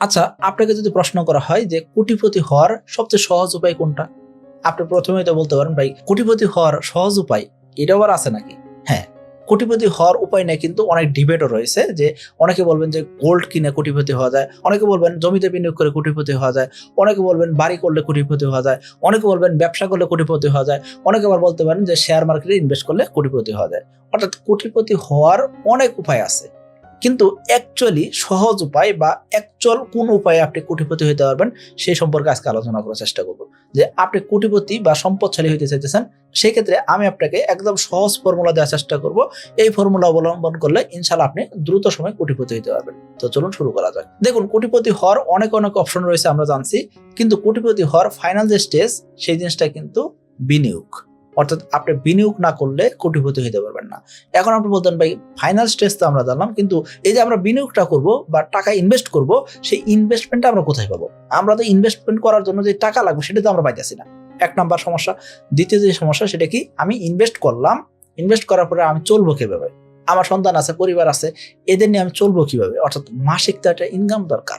আচ্ছা আপনাকে যদি প্রশ্ন করা হয় যে কোটিপতি হওয়ার সবচেয়ে সহজ উপায় কোনটা? আপনি প্রথমেই তো বলতে পারেন, ভাই, কোটিপতি হওয়ার সহজ উপায় এটা আবার আছে নাকি? হ্যাঁ কোটিপতি হওয়ার উপায় নেই কিন্তু অনেক ডিবেটও রয়েছে যে অনেকে বলবেন যে গোল্ড কিনে কোটিপতি হওয়া যায়, অনেকে বলবেন জমিতে বিনিয়োগ করে কোটিপতি হওয়া যায়, অনেকে বলবেন বাড়ি করলে কোটিপতি হওয়া যায়, অনেকে বলবেন ব্যবসা করলে কোটিপতি হওয়া যায়, অনেকে আবার বলতে পারেন যে শেয়ার মার্কেটে ইনভেস্ট করলে কোটিপতি হওয়া যায়। অর্থাৎ কোটিপতি হওয়ার অনেক উপায় আছে। কিন্তু অ্যাকচুয়ালি সহজ উপায় বা অ্যাকচুয়াল কোন উপায়ে আপনি কোটিপতি হতে পারবেন সেই সম্পর্কে আজকে আলোচনা করার চেষ্টা করব। যে আপনি কোটিপতি বা সম্পদশালী হতে চাইতেছেন সেই ক্ষেত্রে আমি আপনাকে একদম সহজ ফর্মুলা দেওয়ার চেষ্টা করব। এই ফর্মুলা অবলম্বন করলে ইনশাল্লাহ আপনি দ্রুত সময় কোটিপতি হতে পারবেন। তো চলুন শুরু করা যাক। দেখুন, কোটিপতি হওয়ার অনেক অনেক অপশন রয়েছে আমরা জানছি, কিন্তু কোটিপতি হওয়ার ফাইনাল যে স্টেজ সেই জিনিসটা কিন্তু বিনিয়োগ। অর্থাৎ আপনি বিনিয়োগ না করলে কোটিপতি হতে পারবেন না। এখন আপনি বলতেন, ভাই ফাইনাল স্টেজ তো আমরা জানলাম, কিন্তু এই যে আমরা বিনিয়োগটা করব বা টাকা ইনভেস্ট করব, সেই ইনভেস্টমেন্টটা আমরা কোথায় পাবো? আমরা তো ইনভেস্টমেন্ট করার জন্য যে টাকা লাগবে, সেটা তো আমরা পাইতেছি না। এক নাম্বার সমস্যা। দ্বিতীয় যে সমস্যা, সেটা কি? আমি ইনভেস্ট করলাম ইনভেস্ট করার পরে আমি চলবো কীভাবে? আমার সন্তান আছে, পরিবার আছে, এদের নিয়ে আমি চলবো কীভাবে? অর্থাৎ মাসিক তো একটা ইনকাম দরকার।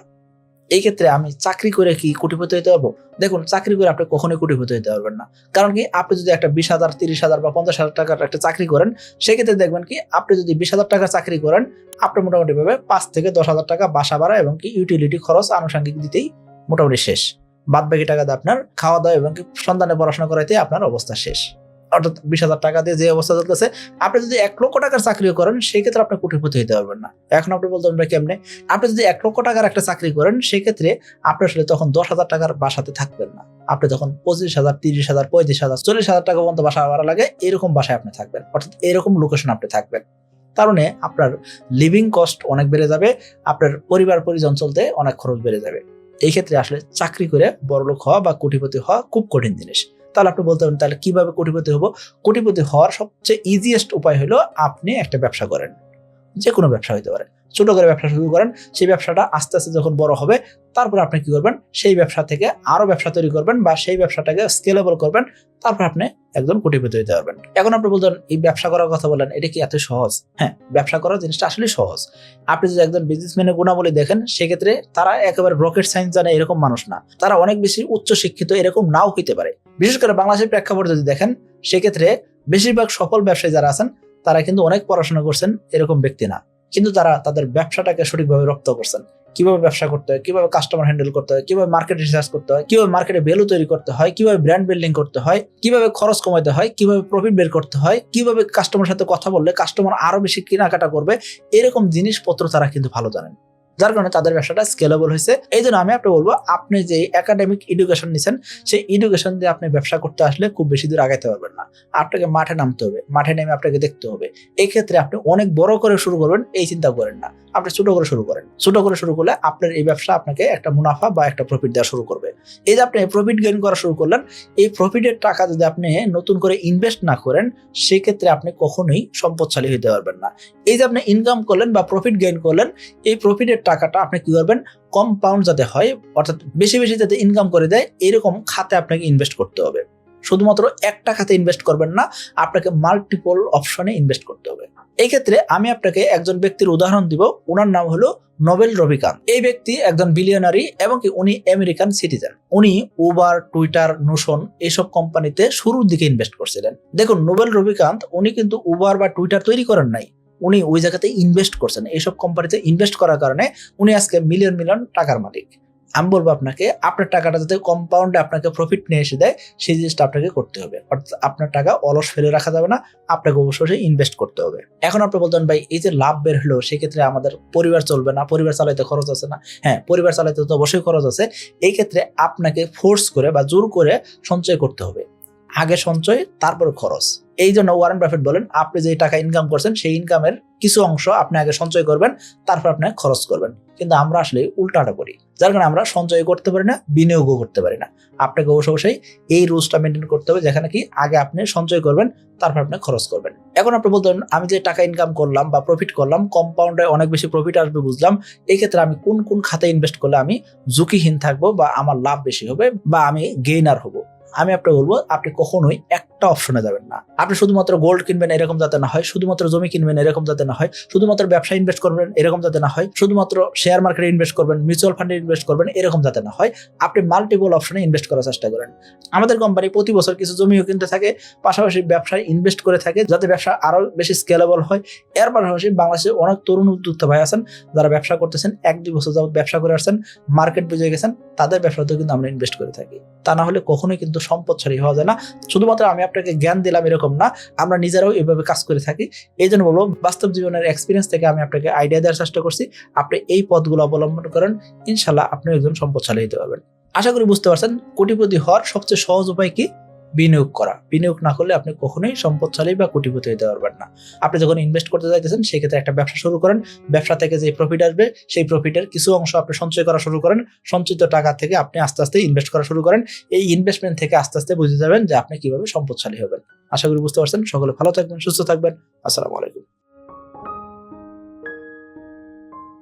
এই ক্ষেত্রে আমি চাকরি করে কি কোটিপতি হতে পারব? দেখুন, চাকরি করে আপনি কখনোই কোটিপতি হতে পারবেন না। কারণ কি, আপনি যদি একটা বিশ হাজার, তিরিশ হাজার বা পঞ্চাশ হাজার টাকার একটা চাকরি করেন, সেক্ষেত্রে দেখবেন কি, আপনি যদি বিশ হাজার টাকার চাকরি করেন, আপনি মোটামুটি ভাবে পাঁচ থেকে দশ হাজার টাকা বাসা ভাড়া এবং কি ইউটিলিটি খরচ আনুষঙ্গিক দিতেই মোটামুটি শেষ। বাদ বাকি টাকা দিয়ে আপনার খাওয়া দাওয়া এবং কি সন্তানের পড়াশোনা করাইতে আপনার অবস্থা শেষ। অর্থাৎ বিশ হাজার টাকা দিয়ে যে অবস্থা চলতেছে, আপনি যদি এক লক্ষ টাকার চাকরিও করেন সেই ক্ষেত্রে আপনি কোটিপতি হতে পারবেন না। এখন আপনি বলতে পারবেন কেমনে? আপনি যদি এক লক্ষ টাকার একটা চাকরি করেন, সেক্ষেত্রে আপনি আসলে তখন দশ হাজার টাকার বাসাতে থাকবেন না। আপনি তখন পঁচিশ হাজার, তিরিশ হাজার, পঁয়ত্রিশ হাজার, চল্লিশ হাজার টাকা পর্যন্ত বাসা ভাড়া লাগে, এরকম বাসায় আপনি থাকবেন। অর্থাৎ এরকম লোকেশন আপনি থাকবেন। কারণে আপনার লিভিং কস্ট অনেক বেড়ে যাবে, আপনার পরিবার পরিজন চলতে অনেক খরচ বেড়ে যাবে। এই ক্ষেত্রে আসলে চাকরি করে বড়লোক হওয়া বা কোটিপতি হওয়া খুব কঠিন জিনিস। তাহলে আপনি বলতে পারেন, তাহলে কীভাবে কোটিপতি হব? কোটিপতি হওয়ার সবচেয়ে ইজিয়েস্ট উপায় হলো আপনি একটা ব্যবসা করেন। যে কোনো ব্যবসা হইতে পারে। ছোট করে ব্যবসা শুরু করেন, সেই ব্যবসাটা আস্তে আস্তে যখন বড় হবে, তারপর আপনি কি করবেন? সেই ব্যবসা থেকে আরও ব্যবসা তৈরি করবেন বা সেই ব্যবসাটাকে স্কেলেবল করবেন, তারপর আপনি একদম কোটিপতি হতে পারবেন। এখন আপনি বলতেন, এই ব্যবসা করার কথা বলেন এটা কি এত সহজ? হ্যাঁ ব্যবসা করার জিনিসটা আসলে সহজ। আপনি যদি একজন বিজনেসম্যানের গুণাবলী দেখেন, সেক্ষেত্রে তারা একেবারে রকেট সায়েন্স জানে এরকম মানুষ না। তারা অনেক বেশি উচ্চ শিক্ষিত এরকম নাও হইতে পারে। বিশেষ করে বাংলাদেশের প্রেক্ষাপট যদি দেখেন, সেক্ষেত্রে বেশিরভাগ সফল ব্যবসায়ী যারা আছেন, তারা কিন্তু অনেক পড়াশোনা করছেন এরকম ব্যক্তি না। কিন্তু তারা তাদের ব্যবসাটাকে সঠিকভাবে রপ্ত করছেন। কীভাবে ব্যবসা করতে হয়, কীভাবে কাস্টমার হ্যান্ডেল করতে হয়, কীভাবে মার্কেট রিসার্চ করতে হয়, কীভাবে মার্কেটে ভ্যালু তৈরি করতে হয়, কীভাবে ব্র্যান্ড বিল্ডিং করতে হয়, কীভাবে খরচ কমাতে হয়, কীভাবে প্রফিট বের করতে হয়, কীভাবে কাস্টমার সাথে কথা বললে কাস্টমার আরও বেশি কেনাকাটা করবে, এরকম জিনিসপত্র তারা কিন্তু ভালো জানেন। যার কারণে তাদের ব্যবসাটা স্কেলেবল হয়েছে। এই জন্য আমি আপনি বলব, আপনি যে একাডেমিক এডুকেশন নিছেন, সেই এডুকেশন দিয়ে আপনি ব্যবসা করতে আসলে খুব বেশি দূর আগাইতে পারবেন না। আপনাকে মাঠে নামতে হবে, মাঠে নেমে আপনাকে দেখতে হবে। এক্ষেত্রে আপনি অনেক বড় করে শুরু করবেন, এই চিন্তা করেন না। আপনি ছোট করে শুরু করেন। ছোট করে শুরু করলে আপনার এই ব্যবসা আপনাকে একটা মুনাফা বা একটা প্রফিট দেওয়া শুরু করবে। এই যে আপনি প্রফিট গেইন করা শুরু করলেন, এই প্রফিটের টাকা যদি আপনি নতুন করে ইনভেস্ট না করেন, সেক্ষেত্রে আপনি কখনোই সম্পদশালী হতে পারবেন না। এই যে আপনি ইনকাম করলেন বা প্রফিট গেইন করলেন, এই প্রফিটের টাকাটা আপনি কি করবেন? কম্পাউন্ড যাতে হয়, অর্থাৎ বেশি বেশি যাতে ইনকাম করে দেয়, এরকম খাতে আপনাকে ইনভেস্ট করতে হবে। শুধুমাত্র একটা খাতে ইনভেস্ট করবেন না, আপনাকে মাল্টিপল অপশনে ইনভেস্ট করতে হবে। এই ক্ষেত্রে আমি আপনাকে একজন ব্যক্তির উদাহরণ দিব ওনার নাম হলো নোবেল রবিকান্ত। এই ব্যক্তি একজন বিলিয়নারি এবং কি উনি আমেরিকান সিটিজেন উনি উবার টুইটার নোশন এইসব কোম্পানিতে শুরুর দিকে ইনভেস্ট করছিলেন। দেখুন, নোবেল রবিকান্ত, উনি কিন্তু উবার বা টুইটার তৈরি করেন নাই। উনি ওই জায়গাতে ইনভেস্ট করছেন। এইসব কোম্পানিতে ইনভেস্ট করার কারণে উনি আজকে মিলিয়ন মিলিয়ন টাকার মালিক। আমি বলব আপনাকে, আপনার টাকাটা যাতে কম্পাউন্ডে আপনাকে প্রফিট নিয়ে এসে দেয়, সেই জিনিসটা আপনাকে করতে হবে। অর্থাৎ আপনার টাকা অলস ফেলে রাখা যাবে না, আপনাকে অবশ্যই ইনভেস্ট করতে হবে। এখন আপনি বলতেন, ভাই, এই যে লাভ বের হলো, সেক্ষেত্রে আমাদের পরিবার চলবে না, পরিবার চালাইতে খরচ আছে না। হ্যাঁ পরিবার চালাইতে তো অবশ্যই খরচ আছে। এই ক্ষেত্রে আপনাকে ফোর্স করে বা জোর করে সঞ্চয় করতে হবে। আগে সঞ্চয়, তারপর খরচ। এই জন্য ওয়ারেন বাফেট বলেন, আপনি যে টাকা ইনকাম করছেন, সেই ইনকামের কিছু অংশ আপনি আগে সঞ্চয় করবেন, তারপর আপনি খরচ করবেন। কিন্তু আমরা আসলে উল্টাটা করি। যার কারণে আমরা সঞ্চয় করতে পারি না, বিনিয়োগও করতে পারি না। আপনাকে অবশ্য অবশ্যই এই রুলসটা মেনটেন করতে হবে, যেখানে কি আগে আপনি সঞ্চয় করবেন, তারপর আপনি খরচ করবেন। এখন আপনি বলতেন আমি যে টাকা ইনকাম করলাম বা প্রফিট করলাম কম্পাউন্ডে অনেক বেশি প্রফিট আসবে বুঝলাম, এই ক্ষেত্রে আমি কোন কোন খাতে ইনভেস্ট করলে আমি ঝুঁকিহীন থাকব বা আমার লাভ বেশি হবে বা আমি গেইনার হব? আমি আপনাকে বলব, আপনি কখনোই একটা অপশনে যাবেন না। আপনি শুধুমাত্র গোল্ড কিনবেন এরকম যাতে না হয়, শুধুমাত্র জমি কিনবেন এরকম যাতে না হয়, শুধুমাত্র ব্যবসা ইনভেস্ট করবেন এরকম যাতে না হয়, শুধুমাত্র শেয়ার মার্কেটে ইনভেস্ট করবেন মিউচুয়াল ফান্ডে ইনভেস্ট করবেন এরকম যাতে না হয়, আপনি মাল্টিপল অপশনে ইনভেস্ট করার চেষ্টা করেন। আমাদের কোম্পানি প্রতি বছর কিছু জমিও কিনতে থাকে, পাশাপাশি ব্যবসায় ইনভেস্ট করে থাকে, যাতে ব্যবসা আরও বেশি স্কেলেবল হয়। এর পাশাপাশি বাংলাদেশে অনেক তরুণ উদ্যোক্তা ভাই আছেন, যারা ব্যবসা করতেছেন, এক দুই বছর যাবত ব্যবসা করে আসছেন মার্কেট বুঝে গেছেন, তাদের ব্যবসাতেও কিন্তু আমরা ইনভেস্ট করে থাকি। তা না হলে কখনোই কিন্তু সম্পদশালী হওয়া যায় না। শুধুমাত্র আমি আপনাকে জ্ঞান দিলাম এরকম না, আমরা নিজেরাও এভাবে কাজ করে থাকি। এই জন্য বলব, বাস্তব জীবনের এক্সপিরিয়েন্স থেকে আমি আপনাকে আইডিয়া দেওয়ার চেষ্টা করছি। আপনি এই পথগুলো অবলম্বন করেন ইনশাল্লাহ আপনি একজন সম্পদশালী হতে পারবেন। আশা করি বুঝতে পারছেন, কোটিপতি হওয়ার সবচেয়ে সহজ উপায় কি? বিনিয়োগ করা। বিনিয়োগ না করলে আপনি কখনোই সম্পদশালী বা কোটিপতি হতে পারবেন না। আপনি যখন ইনভেস্ট করতে চাইতেছেন সেক্ষেত্রে একটা ব্যবসা শুরু করেন। ব্যবসা থেকে যে প্রফিট আসবে, সেই প্রফিটের কিছু অংশ আপনি সঞ্চয় করা শুরু করেন। সঞ্চিত টাকা থেকে আপনি আস্তে আস্তে ইনভেস্ট করা শুরু করেন। এই ইনভেস্টমেন্ট থেকে আস্তে আস্তে বুঝে যাবেন যে আপনি কীভাবে সম্পদশালী হবেন। আশা করি বুঝতে পারছেন। সকলে ভালো থাকবেন, সুস্থ থাকবেন। আসসালামু আলাইকুম।